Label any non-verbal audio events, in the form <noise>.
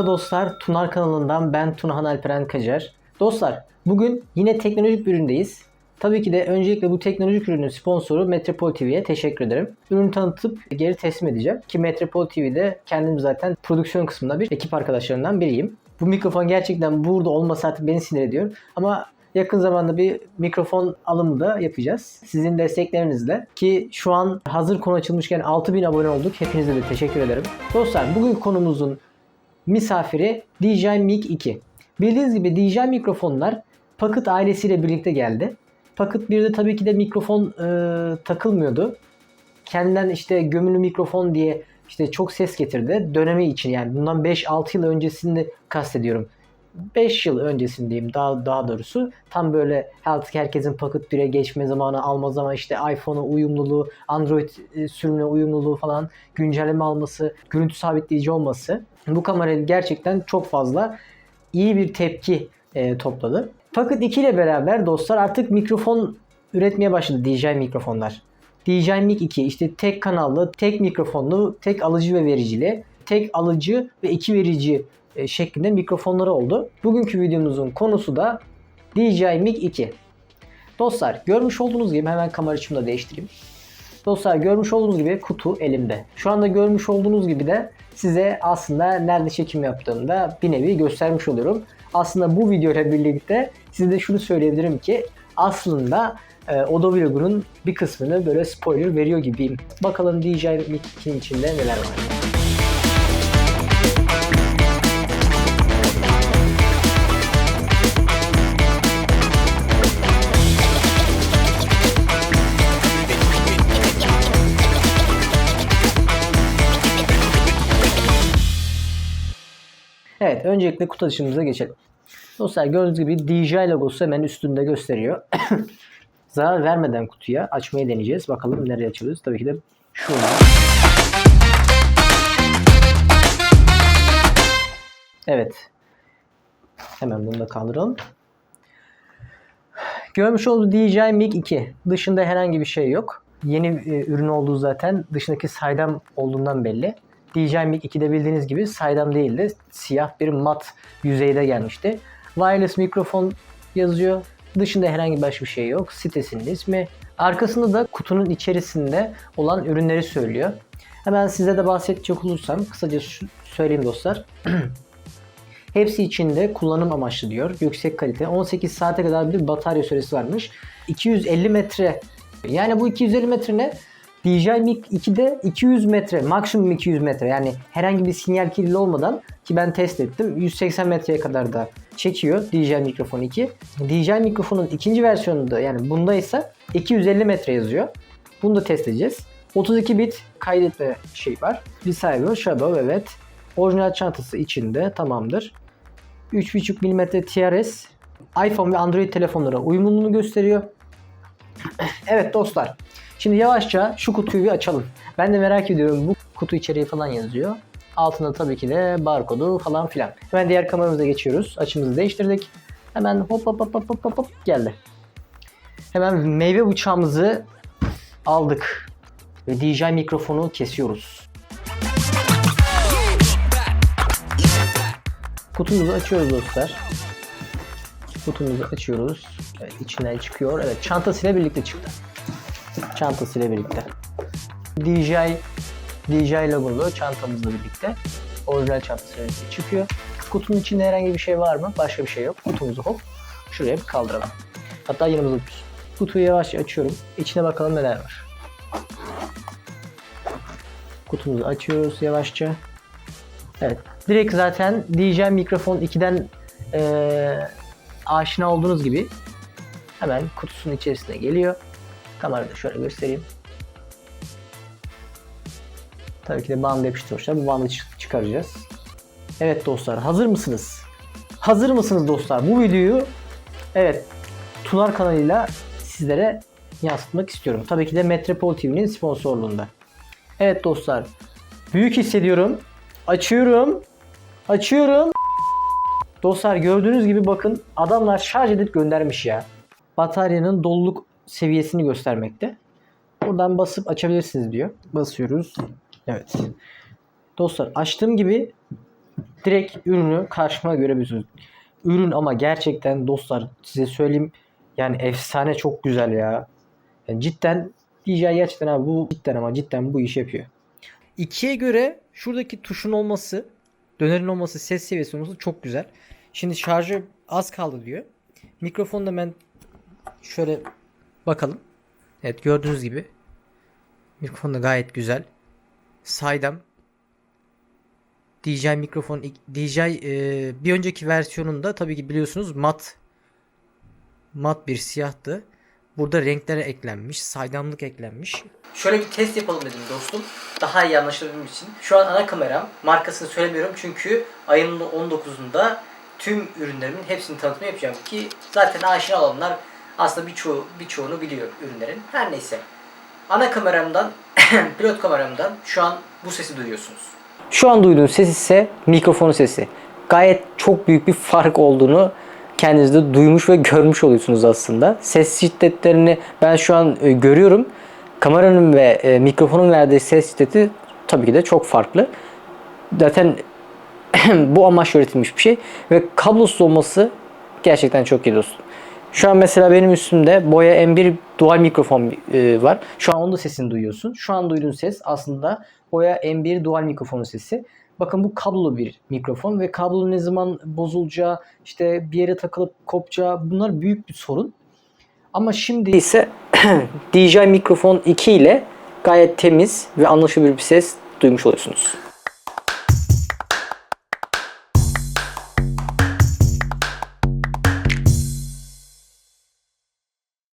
Merhaba dostlar, Tunar kanalından ben Tunahan Alperen Kacar. Dostlar, bugün yine teknolojik bir üründeyiz. Tabii ki de öncelikle bu teknolojik ürünün sponsoru Metropol TV'ye teşekkür ederim. Ürünü tanıtıp geri teslim edeceğim. Ki Metropol TV'de kendim zaten prodüksiyon kısmında bir ekip arkadaşlarından biriyim. Bu mikrofon gerçekten burada olmasa artık beni sinir ediyor. Ama yakın zamanda bir mikrofon alımı da yapacağız. Sizin desteklerinizle. Ki şu an hazır konu açılmışken 6000 abone olduk. Hepinize de teşekkür ederim. Dostlar bugün konumuzun misafiri DJI Mic 2. Bildiğiniz gibi DJI mikrofonlar Pocket ailesiyle birlikte geldi. Pocket 1'de tabii ki de mikrofon e, takılmıyordu. Kendinden işte gömülü mikrofon diye işte çok ses getirdi. Dönemi için yani bundan 5-6 yıl öncesini kastediyorum. 5 yıl öncesindeyim daha daha doğrusu. Tam böyle artık herkesin Pocket 1'e geçme zamanı, alma zamanı işte iPhone'a uyumluluğu, Android e, sürümüne uyumluluğu falan, güncelleme alması, görüntü sabitleyici olması. Bu kamera gerçekten çok fazla iyi bir tepki e, topladı. Pocket 2 ile beraber dostlar artık mikrofon üretmeye başladı DJI mikrofonlar. DJI Mic 2 işte tek kanallı, tek mikrofonlu, tek alıcı ve vericili, tek alıcı ve iki verici şeklinde mikrofonları oldu. Bugünkü videomuzun konusu da DJI Mic 2. Dostlar görmüş olduğunuz gibi hemen kamera açımı da değiştireyim. Dostlar görmüş olduğunuz gibi kutu elimde. Şu anda görmüş olduğunuz gibi de size aslında nerede çekim yaptığımı da bir nevi göstermiş oluyorum. Aslında bu video ile birlikte size de şunu söyleyebilirim ki aslında e, Odovlog'un bir kısmını böyle spoiler veriyor gibiyim. Bakalım DJI Mic 2'nin içinde neler var. Evet, öncelikle kutu açılımıza geçelim. Dostlar gördüğünüz gibi DJI logosu hemen üstünde gösteriyor. <coughs> Zarar vermeden kutuya açmayı deneyeceğiz. Bakalım nereye açıyoruz. Tabii ki de şuradan. Evet. Hemen bunu da kaldıralım. Görmüş olduğu DJI Mic 2. Dışında herhangi bir şey yok. Yeni e, ürün olduğu zaten dışındaki saydam olduğundan belli. DJI Mic 2'de bildiğiniz gibi saydam değildi. Siyah bir mat yüzeyde gelmişti. Wireless mikrofon yazıyor. Dışında herhangi başka bir şey yok. Sitesinin ismi. Arkasında da kutunun içerisinde olan ürünleri söylüyor. Hemen size de bahsedecek olursam kısaca söyleyeyim dostlar. <clears throat> Hepsi içinde kullanım amaçlı diyor. Yüksek kalite. 18 saate kadar bir batarya süresi varmış. 250 metre. Yani bu 250 metre ne? DJI Mic 2'de 200 metre, maksimum 200 metre. Yani herhangi bir sinyal kirliliği olmadan ki ben test ettim. 180 metreye kadar da çekiyor DJI mikrofon 2. DJI mikrofonun ikinci versiyonunda yani bunda ise 250 metre yazıyor. Bunu da test edeceğiz. 32 bit kaydetme şey var. Receiver, shadow evet. Orijinal çantası içinde tamamdır. 3.5 mm TRS iPhone ve Android telefonlara uyumluluğunu gösteriyor. <clears throat> evet dostlar. Şimdi yavaşça şu kutuyu bir açalım. Ben de merak ediyorum bu kutu içeriği falan yazıyor. Altında tabii ki de barkodu falan filan. Hemen diğer kameramıza geçiyoruz. Açımızı değiştirdik. Hemen hop hop hop hop hop hop, geldi. Hemen meyve bıçağımızı aldık. Ve DJI mikrofonu kesiyoruz. Kutumuzu açıyoruz dostlar. Kutumuzu açıyoruz. Evet, içinden çıkıyor. Evet çantasıyla birlikte çıktı. Çantasıyla birlikte. DJI DJI logolu çantamızla birlikte orijinal çantasıyla birlikte çıkıyor. Kutunun içinde herhangi bir şey var mı? Başka bir şey yok. Kutumuzu hop şuraya bir kaldıralım. Hatta yanımızda dursun. Kutuyu yavaşça açıyorum. İçine bakalım neler var. Kutumuzu açıyoruz yavaşça. Evet. Direkt zaten DJI mikrofon 2'den eee, aşina olduğunuz gibi hemen kutusunun içerisine geliyor. Kamerada şöyle göstereyim. Tabii ki de bandı yapıştırmışlar. Bu bandı çı- çıkaracağız. Evet dostlar hazır mısınız? Hazır mısınız dostlar? Bu videoyu evet Tunar kanalıyla sizlere yansıtmak istiyorum. Tabii ki de Metropol TV'nin sponsorluğunda. Evet dostlar. Büyük hissediyorum. Açıyorum. Açıyorum. Dostlar gördüğünüz gibi bakın adamlar şarj edip göndermiş ya. Bataryanın doluluk seviyesini göstermekte. Buradan basıp açabilirsiniz diyor. Basıyoruz. Evet. Dostlar açtığım gibi direkt ürünü karşıma görebiliyorsunuz. Ürün ama gerçekten dostlar size söyleyeyim yani efsane çok güzel ya. Yani cidden DJI gerçekten abi bu cidden ama cidden bu iş yapıyor. İkiye göre şuradaki tuşun olması, dönerin olması, ses seviyesi olması çok güzel. Şimdi şarjı az kaldı diyor. Mikrofonu da ben şöyle bakalım. Evet gördüğünüz gibi mikrofon da gayet güzel. Saydam DJI mikrofon DJI e, bir önceki versiyonunda tabii ki biliyorsunuz mat mat bir siyahtı. Burada renklere eklenmiş, saydamlık eklenmiş. Şöyle bir test yapalım dedim dostum. Daha iyi anlaşılabilmem için. Şu an ana kameram. Markasını söylemiyorum çünkü ayın 19'unda tüm ürünlerimin hepsini tanıtımı yapacağım ki zaten aşina olanlar aslında birçoğu birçoğunu biliyor ürünlerin. Her neyse. Ana kameramdan, <clears throat> pilot kameramdan şu an bu sesi duyuyorsunuz. Şu an duyduğunuz ses ise mikrofonun sesi. Gayet çok büyük bir fark olduğunu kendiniz de duymuş ve görmüş oluyorsunuz aslında. Ses şiddetlerini ben şu an e, görüyorum. Kameranın ve e, mikrofonun verdiği ses şiddeti tabii ki de çok farklı. Zaten <clears throat> bu amaçla üretilmiş bir şey ve kablosuz olması gerçekten çok iyi dostum. Şu an mesela benim üstümde Boya M1 dual mikrofon e, var. Şu an onun da sesini duyuyorsun. Şu an duyduğun ses aslında Boya M1 dual mikrofonun sesi. Bakın bu kablolu bir mikrofon ve kablo ne zaman bozulacağı, işte bir yere takılıp kopacağı bunlar büyük bir sorun. Ama şimdi ise <clears throat> DJI mikrofon 2 ile gayet temiz ve anlaşılır bir ses duymuş oluyorsunuz.